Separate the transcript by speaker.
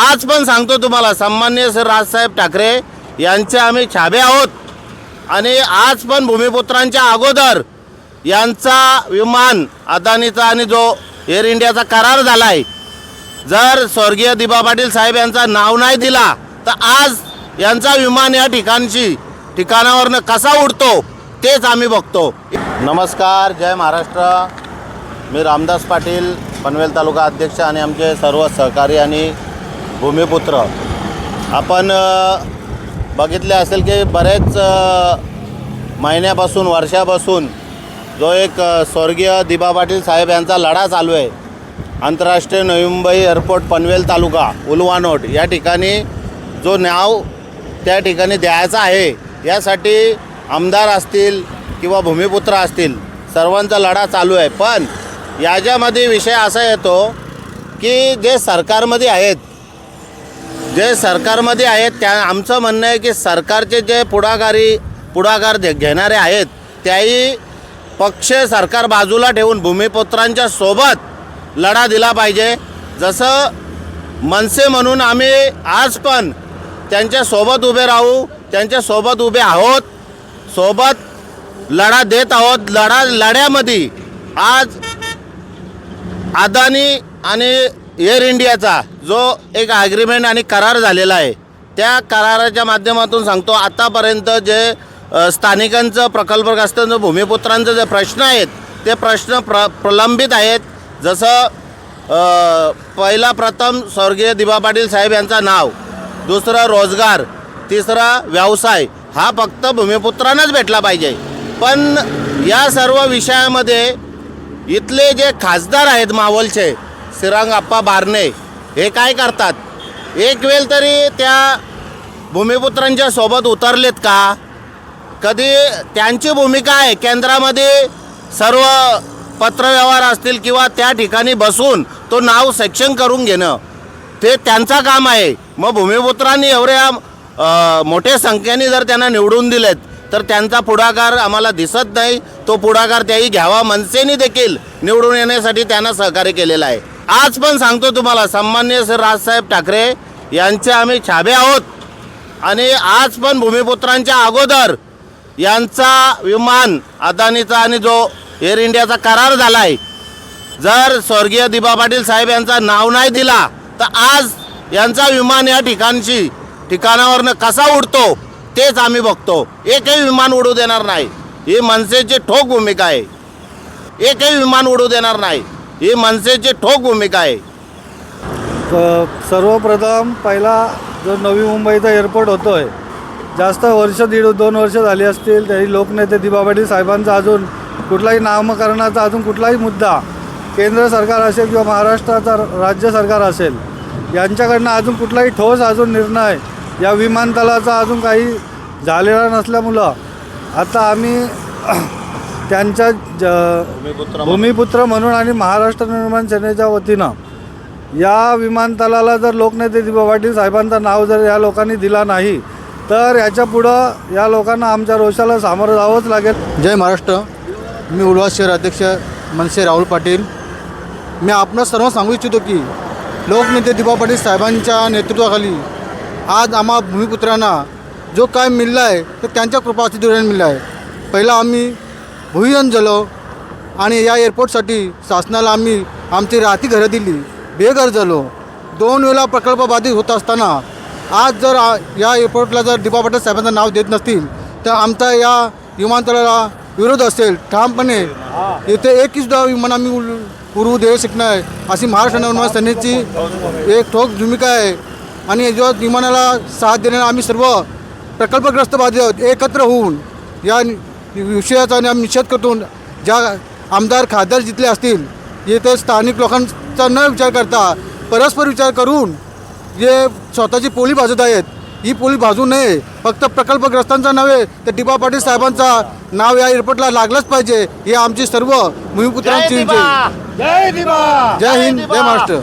Speaker 1: आज पण सांगतो तुम्हाला सन्मान्य सर राजसाहेब ठाकरे यांचे आम्ही छाबे आहोत. आणि आज पण भूमिपुत्रांच्या अगोदर यांचा विमान अदानीचा आणि जो एअर इंडियाचा करार झाला आहे जर स्वर्गीय दिबा पाटील साहेब यांचा नाव नाही दिला तर आज यांचा विमान या ठिकाणची ठिकाणावरनं कसा उडतो तेच आम्ही बघतो. नमस्कार जय महाराष्ट्र. मी रामदास पाटील पनवेल तालुका अध्यक्ष आणि आमचे सर्व सहकारी आणि भूमिपुत्र. आपण बघितले असेल की बरेच महिन्यापासून वर्षापासून जो एक स्वर्गीय दिबा पाटील साहेब यांचा लढा चालू आहे. आंतरराष्ट्रीय नवी मुंबई एअरपोर्ट पनवेल तालुका उलवानोट या ठिकाणी जो नाव त्या ठिकाणी द्यायचा आहे यासाठी आमदार असतील किंवा भूमिपुत्र असतील सर्वांचा लढा चालू आहे. पण याच्यामध्ये विषय असा येतो की जे सरकारमध्ये आहेत जे सरकारमध्ये आहेत त्या आमचं म्हणणं आहे की सरकारचे जे पुढाकारी पुढाकार दे- घेणारे आहेत त्याही पक्ष सरकार बाजूला ठेवून भूमिपुत्रांच्या सोबत लढा दिला पाहिजे. जसं मनसे म्हणून आम्ही आज पण त्यांच्यासोबत उभे राहू त्यांच्यासोबत उभे आहोत सोबत लढा देत आहोत. लढा लढ्यामध्ये आज अदानी आणि एअर इंडियाचा जो एक ॲग्रीमेंट आणि करार झालेला आहे त्या कराराच्या माध्यमातून सांगतो आतापर्यंत जे स्थानिकांचं प्रकल्पग्रस्तांचं भूमिपुत्रांचं जे प्रश्न आहेत ते प्रश्न प्र प्रलंबित आहेत. जसं पहिला प्रथम स्वर्गीय दिबा पाटील साहेब यांचं नाव दुसरं रोजगार तिसरा व्यवसाय हा फक्त भूमिपुत्रांनाच भेटला पाहिजे. पण या सर्व विषयामध्ये इथले जे खासदार आहेत मावलचे सिरांग आप्पा बारणे हे काय करतात? एक वेळ तरी त्या भूमिपुत्रांच्या सोबत उतरलेत का? कधी त्यांची भूमिका आहे केंद्रामध्ये सर्व पत्रव्यवहार असतील किंवा त्या ठिकाणी बसून तो नाव सेक्शन करून घेणं ते त्यांचा काम आहे. मग भूमिपुत्रांनी एवढ्या मोठ्या संख्येने जर त्यांना निवडून दिलेत तर त्यांचा पुढाकार आम्हाला दिसत नाही. तो पुढाकार त्याही घ्यावा मनसेने देखील निवडून येण्यासाठी त्यांना सहकार्य केलेलं आहे. आज पण सांगतो तुम्हाला सन्मान्य सर राजसाहेब ठाकरे यांचे आम्ही छाबे आहोत. आणि आज पण भूमिपुत्रांच्या अगोदर यांचा विमान अदानीचा आणि जो एअर इंडियाचा करार झाला आहे जर स्वर्गीय दिबा पाटील साहेब यांचा नाव नाही दिला तर आज यांचा विमान या ठिकाणची ठिकाणावरनं कसा उडतो तेच आम्ही बघतो. एकही विमान उडू देणार नाही. ही मनसेची ठोक भूमिका आहे. एकही विमान उडू देणार नाही. ही मनसेची ठोक भूमिका आहे.
Speaker 2: सर्वप्रथम पहिला जो नवी मुंबईचा एअरपोर्ट होतो आहे जास्त वर्ष दीड दोन वर्ष झाली असतील तरी लोकनेते दिबा पाटील साहेबांचा अजून कुठलाही नामकरणाचा अजून कुठलाही मुद्दा केंद्र सरकार असेल किंवा महाराष्ट्राचा राज्य सरकार असेल यांच्याकडनं अजून कुठलाही ठोस अजून निर्णय या विमानतळाचा अजून काही झालेला नसल्यामुळं आता आम्ही त्यांच्या ज
Speaker 1: भूमिपुत्र
Speaker 2: म्हणून. आणि महाराष्ट्र निर्माण सेनेच्या वतीनं या विमानतळाला जर लोकनेते पाटील साहेबांचं नाव जर या लोकांनी दिला नाही तर याच्या पुढं या लोकांना आमच्या रोषाला सामोरं जावंच लागेल.
Speaker 3: जय महाराष्ट्र. मी उल्हास शहर अध्यक्ष मनसे राहुल पाटील. मी आपण सर्व सांगू इच्छितो की लोकनेते दिबा पाटील साहेबांच्या नेतृत्वाखाली आज आम्हा भूमिपुत्रांना जो काय मिळला आहे ते त्यांच्या कृपास्थितीवर मिळला आहे पहिला आम्ही भुईन झालो आणि या एअरपोर्टसाठी शासनाला आम्ही आमची राहती घरं दिली. बेघर झालो. दोन वेळा प्रकल्प बाधित होत असताना आज जर या एअरपोर्टला जर दिपा पाटील साहेबांचं नाव देत नसतील तर आमचा या विमानतळाला विरोध असेल. ठामपणे येथे एक सुद्धा विमान आम्ही उल- देऊ शकणार अशी महाराष्ट्र नवनिर्माण सेनेची एक ठोक भूमिका आहे. आणि जो विमानाला साथ देण्याला आम्ही सर्व प्रकल्पग्रस्त बाधित एकत्र होऊन या विषयाचा आम्ही निषेध करतो. ज्या आमदार खासदार जिथले असतील येथे स्थानिक लोकांचा न विचार करता परस्पर विचार करून जे स्वतःची पोली भाजत आहेत ही पोली भाजू नये. फक्त प्रकल्पग्रस्तांचा नव्हे तर दिबा पाटील साहेबांचा नाव या एअरपोर्टला लागलंच पाहिजे ही आमची सर्व भूमिपुत्रांची! जय हिंद जय महाराष्ट्र.